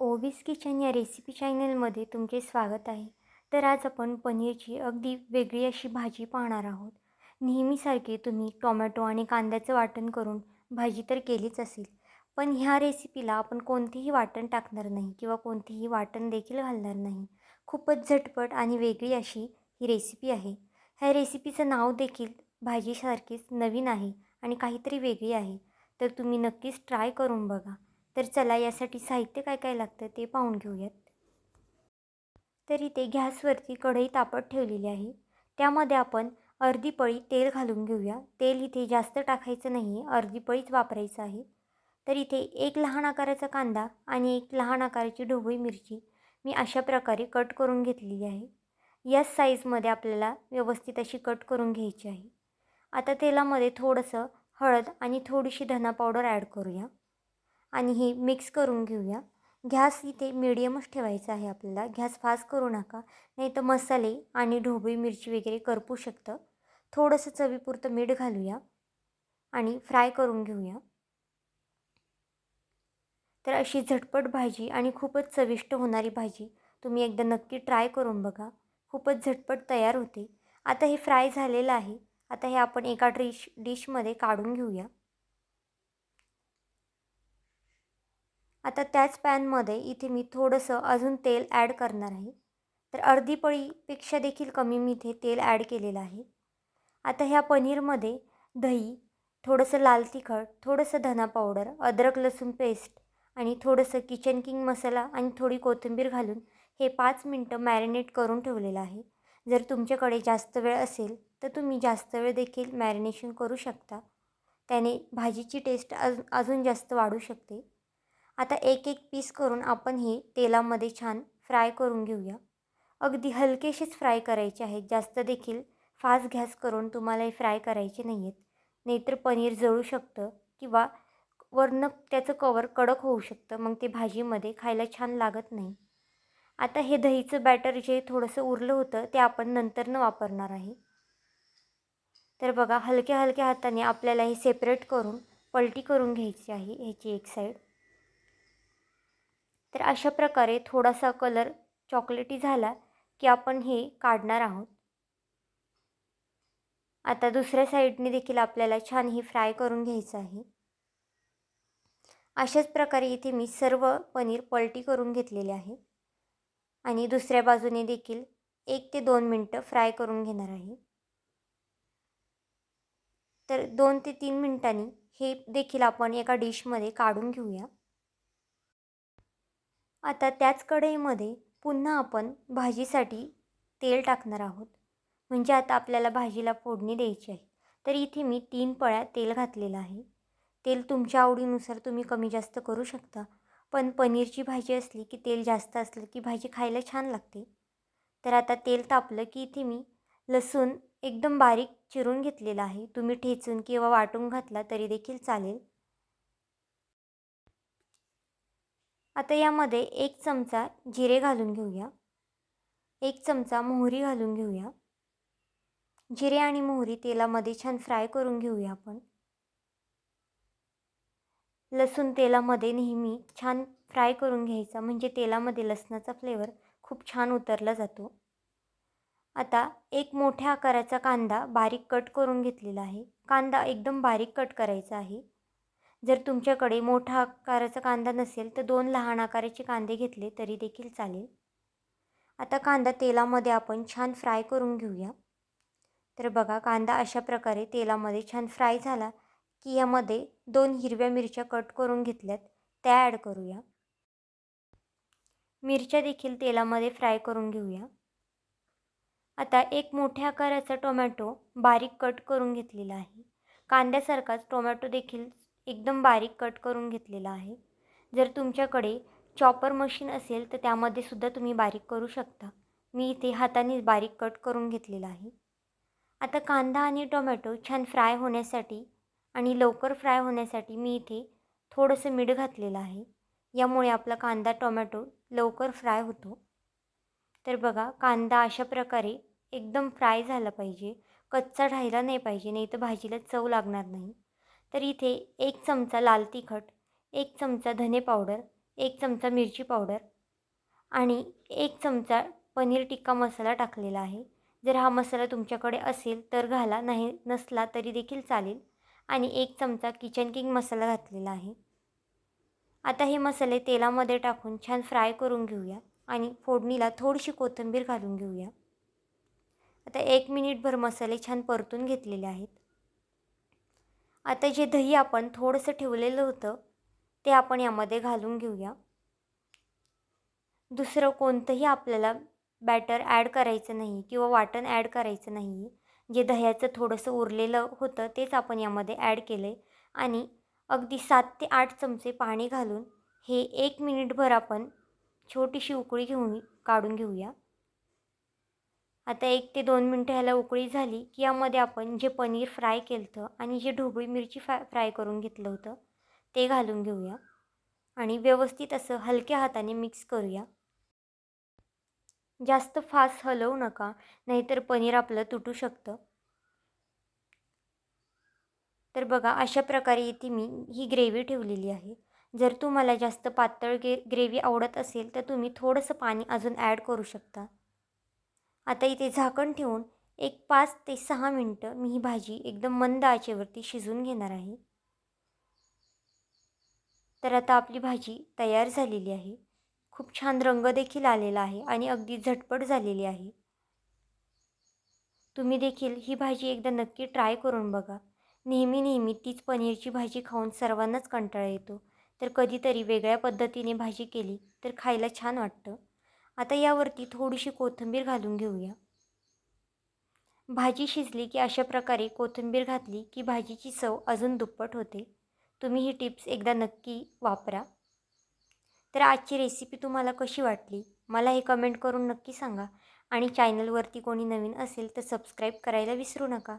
Obese kitchen या recipe चॅनलमध्ये तुमचे स्वागत आहे. तर आज आपण पनीरची अगदी वेगळी अशी भाजी पाहणार आहोत. नेहमीसारखे तुम्ही टोमॅटो आणि कांद्याचं वाटण करून भाजी तर केलीच असेल पण ह्या रेसिपीला आपण कोणतेही वाटण टाकणार नाही किंवा कोणतेही वाटण देखील घालणार नाही. खूपच झटपट आणि वेगळी अशी ही रेसिपी आहे. ह्या रेसिपीचं नाव देखील भाजीसारखीच नवीन आहे आणि काहीतरी वेगळी आहे. तर तुम्ही नक्कीच ट्राय करून बघा. तर चला यासाठी साहित्य काय काय लागतं ते पाहून घेऊयात. तर इथे गॅसवरती कढई तापत ठेवलेली आहे. त्यामध्ये आपण अर्धी पळी तेल घालून घेऊया. तेल इथे जास्त टाकायचं नाही आहे अर्धी पळीच वापरायचं आहे. तर इथे एक लहान आकाराचा कांदा आणि एक लहान आकाराची ढोबळी मिरची मी अशा प्रकारे कट करून घेतलेली आहे. याच साईजमध्ये आपल्याला व्यवस्थित अशी कट करून घ्यायची आहे. आता तेलामध्ये थोडंसं हळद आणि थोडीशी धना पावडर ॲड करूया. आणि हे मिक्स करून घेऊया. गॅस इथे मिडियमच ठेवायचा आहे आपल्याला. गॅस फास्ट करू नका. नाही तर मसाले आणि ढोबळी मिरची वगैरे करपू शकतं. थोडंसं चवीपुरतं मीठ घालूया आणि फ्राय करून घेऊया. तर अशी झटपट भाजी आणि खूपच चविष्ट होणारी भाजी तुम्ही एकदा नक्की ट्राय करून बघा. खूपच झटपट तयार होते. आता हे फ्राय झालेलं आहे. आता हे आपण एका डिश डिशमध्ये काढून घेऊया. आता त्याच पॅनमध्ये इथे मी थोडंसं अजून तेल ॲड करणार आहे. तर अर्धी पळीपेक्षा देखील कमी मी इथे तेल ॲड केलेलं आहे. आता ह्या पनीरमध्ये दही थोडंसं लाल तिखट थोडंसं धना पावडर अद्रक लसूण पेस्ट आणि थोडंसं किचन किंग मसाला आणि थोडी कोथिंबीर घालून हे पाच मिनटं मॅरिनेट करून ठेवलेलं आहे. जर तुमच्याकडे जास्त वेळ असेल तर तुम्ही जास्त वेळ देखील मॅरिनेशन करू शकता. त्याने भाजीची टेस्ट अज अजून जास्त वाढू शकते. आता एक एक पीस करून आपण हे तेलामध्ये छान फ्राय करून घेऊया. अगदी हलकेशीच फ्राय करायचे आहेत. जास्त देखील फास्ट गॅस करून तुम्हाला हे फ्राय करायचे नाही आहेत नाहीतर पनीर जळू शकतं किंवा वरनं त्याचं कवर कडक होऊ शकतं. मग ते भाजीमध्ये खायला छान लागत नाही. आता हे दहीचं बॅटर जे थोडंसं उरलं होतं ते आपण नंतरनं वापरणार आहे. तर बघा हलक्या हलक्या हाताने आपल्याला हे सेपरेट करून पलटी करून घ्यायची आहे ह्याची एक साईड तर अशा प्रकारे थोडासा कलर चॉकलेटी झाला की आपण हे काढणार आहोत. आता दुसऱ्या साईडने देखील आपल्याला छान हे फ्राय करून घ्यायचं आहे. अशाच प्रकारे इथे मी सर्व पनीर पलटी करून घेतलेले आहे. आणि दुसऱ्या बाजूने देखील एक ते दोन मिनटं फ्राय करून घेणार आहे. तर दोन ते तीन मिनटांनी हे देखील आपण एका डिशमध्ये काढून घेऊया. आता त्याच कढईमध्ये पुन्हा आपण भाजीसाठी तेल टाकणार आहोत. म्हणजे आता आपल्याला भाजीला फोडणी द्यायची आहे. तर इथे मी तीन पळ्या तेल घातलेलं आहे. तेल तुमच्या आवडीनुसार तुम्ही कमी जास्त करू शकता. पण पनीरची भाजी असली की तेल जास्त असलं की भाजी खायला छान लागते. तर आता तेल तापलं की इथे मी लसूण एकदम बारीक चिरून घेतलेला आहे. तुम्ही ठेचून किंवा वाटून घातला तरी देखील चालेल. आता यामध्ये एक चमचा जिरे घालून घेऊया. एक चमचा मोहरी घालून घेऊया. जिरे आणि मोहरी तेलामध्ये छान फ्राय करून घेऊया आपण. लसूण तेलामध्ये नेहमी छान फ्राय करून घ्यायचा म्हणजे तेलामध्ये लसणाचा फ्लेवर खूप छान उतरला जातो. आता एक मोठ्या आकाराचा कांदा बारीक कट करून घेतलेला आहे. कांदा एकदम बारीक कट करायचा आहे. जर तुमच्याकडे मोठा आकाराचा कांदा नसेल तर दोन लहान आकाराचे कांदे घेतले तरी देखील चालेल. आता कांदा तेलामध्ये आपण छान फ्राय करून घेऊया. तर बघा कांदा अशा प्रकारे तेलामध्ये छान फ्राय झाला की यामध्ये दोन हिरव्या मिरच्या कट करून घेतल्यात त्या ॲड करूया. मिरच्या देखील तेलामध्ये फ्राय करून घेऊया. आता एक मोठ्या आकाराचा टोमॅटो बारीक कट करून घेतलेला आहे. कांद्यासारखाच टोमॅटो देखील एकदम बारीक कट करून घेतलेला आहे. जर तुमच्याकडे चॉपर मशीन असेल तर त्यामध्ये सुद्धा तुम्ही बारीक करू शकता. मी इथे हाताने बारीक कट करून घेतलेला आहे. आता कांदा आणि टोमॅटो छान फ्राय होण्यासाठी आणि लवकर फ्राय होण्यासाठी मी इथे थोडंसं मीठ घातलेलं आहे. यामुळे आपला कांदा टोमॅटो लवकर फ्राय होतो. तर बघा कांदा अशा प्रकारे एकदम फ्राय झाला पाहिजे. कच्चा राहिला नाही पाहिजे नाही तर भाजीला चव लागणार नाही. तर इथे एक चमचा लाल तिखट एक चमचा धने पावडर एक चमचा मिरची पावडर आणि एक चमचा पनीर टिक्का मसाला टाकलेला आहे. जर हा मसाला तुमच्याकडे असेल तर घाला नाही नसला तरी देखील चालेल आणि एक चमचा किचन किंग मसाला घातलेला आहे. आता हे मसाले तेलामध्ये टाकून छान फ्राय करून घेऊया आणि फोडणीला थोडीशी कोथिंबीर घालून घेऊया. आता एक मिनिटभर मसाले छान परतून घेतलेले आहेत. आता जे दही आपण थोडंसं ठेवलेलं होतं ते आपण यामध्ये घालून घेऊया. दुसरं कोणतंही आपल्याला बॅटर ॲड करायचं नाही किंवा वाटण ॲड करायचं नाही जे दह्याचं थोडंसं उरलेलं होतं तेच आपण यामध्ये ॲड केलं आहे आणि अगदी सात ते आठ चमचे पाणी घालून हे एक मिनिटभर आपण छोटीशी उकळी घेऊन काढून घेऊया. आता एक ते दोन मिनटं ह्याला उकळी झाली की यामध्ये आपण जे पनीर फ्राय केलं होतं आणि जे ढोबळी मिरची फ्राय फ्राय करून घेतलं होतं ते घालून घेऊया. आणि व्यवस्थित असं हलक्या हाताने मिक्स करूया. जास्त फास्ट हलवू नका नाहीतर पनीर आपलं तुटू शकतं. तर बघा अशा प्रकारे इथे मी ही ग्रेव्ही ठेवलेली आहे. जर तुम्हाला जास्त पातळ गे ग्रेव्ही आवडत असेल तर तुम्ही थोडंसं पाणी अजून ॲड करू शकता. आता इथे झाकण ठेवून एक पाच ते सहा मिनटं मी ही भाजी एकदम मंद आचेवरती शिजून घेणार आहे. तर आता आपली भाजी तयार झालेली आहे. खूप छान रंग देखील आलेला आहे आणि अगदी झटपट झालेली आहे. तुम्ही देखील ही भाजी एकदा नक्की ट्राय करून बघा. नेहमी नेहमी तीच पनीरची भाजी खाऊन सर्वांनाच कंटाळा येतो. तर कधीतरी वेगळ्या पद्धतीने भाजी केली तर खायला छान वाटतं. आता यावरती थोडीशी कोथिंबीर घालून घेऊया. भाजी शिजली की अशा प्रकारे कोथिंबीर घातली की भाजीची चव अजून दुप्पट होते. तुम्ही ही टिप्स एकदा नक्की वापरा. तर आजची रेसिपी तुम्हाला कशी वाटली? मला हे कमेंट करून नक्की सांगा. आणि चॅनलवरती कोणी नवीन असेल तर सबस्क्राईब करायला विसरू नका.